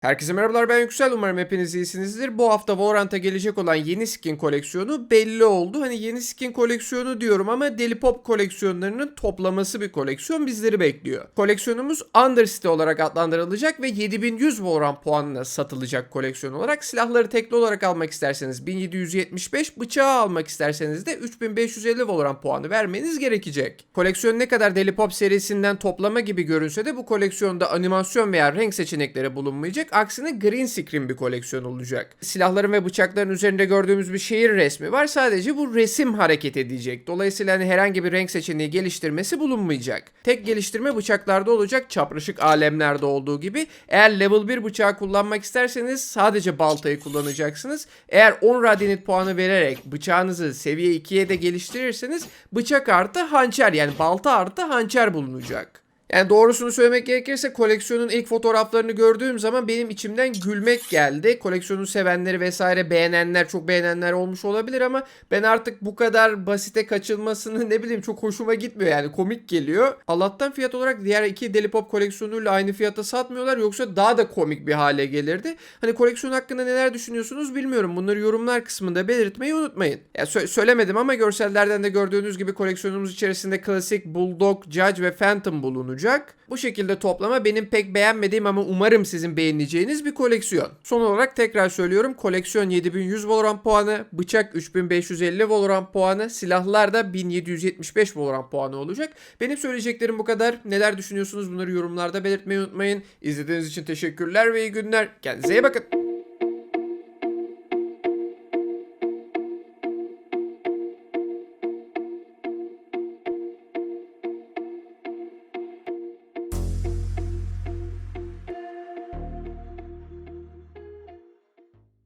Herkese merhabalar ben Yüksel umarım hepiniz iyisinizdir. Bu hafta Valorant'a gelecek olan yeni skin koleksiyonu belli oldu. Hani yeni skin koleksiyonu diyorum ama Deli Pop koleksiyonlarının toplaması bir koleksiyon bizleri bekliyor. Koleksiyonumuz Undercity olarak adlandırılacak ve 7100 Valorant puanına satılacak koleksiyon olarak. Silahları tekli olarak almak isterseniz 1775, bıçağı almak isterseniz de 3550 Valorant puanı vermeniz gerekecek. Koleksiyon ne kadar Deli Pop serisinden toplama gibi görünse de bu koleksiyonda animasyon veya renk seçenekleri bulunmayacak. Aksine green screen bir koleksiyon olacak. Silahların ve bıçakların üzerinde gördüğümüz bir şehir resmi var. Sadece bu resim hareket edecek. Dolayısıyla hani herhangi bir renk seçeneği geliştirmesi bulunmayacak. Tek geliştirme bıçaklarda olacak çapraşık alemlerde olduğu gibi. Eğer level 1 bıçağı kullanmak isterseniz sadece baltayı kullanacaksınız. Eğer 10 radyanit puanı vererek bıçağınızı seviye 2'ye de geliştirirseniz bıçak artı hançer yani balta artı hançer bulunacak. Yani doğrusunu söylemek gerekirse koleksiyonun ilk fotoğraflarını gördüğüm zaman benim içimden gülmek geldi. Koleksiyonun sevenleri vesaire beğenenler çok beğenenler olmuş olabilir ama ben artık bu kadar basite kaçılmasını ne bileyim çok hoşuma gitmiyor yani komik geliyor. Allah'tan fiyat olarak diğer iki Deli Pop koleksiyonuyla aynı fiyata satmıyorlar yoksa daha da komik bir hale gelirdi. Hani koleksiyon hakkında neler düşünüyorsunuz bilmiyorum. Bunları yorumlar kısmında belirtmeyi unutmayın. Ya sö- söylemedim ama görsellerden de gördüğünüz gibi koleksiyonumuz içerisinde klasik Bulldog, Judge ve Phantom bulunacak. Bu şekilde toplama benim pek beğenmediğim ama umarım sizin beğeneceğiniz bir koleksiyon. Son olarak tekrar söylüyorum. Koleksiyon 7100 Valorant puanı, bıçak 3550 Valorant puanı, silahlar da 1775 Valorant puanı olacak. Benim söyleyeceklerim bu kadar. Neler düşünüyorsunuz bunları yorumlarda belirtmeyi unutmayın. İzlediğiniz için teşekkürler ve iyi günler. Kendinize iyi bakın.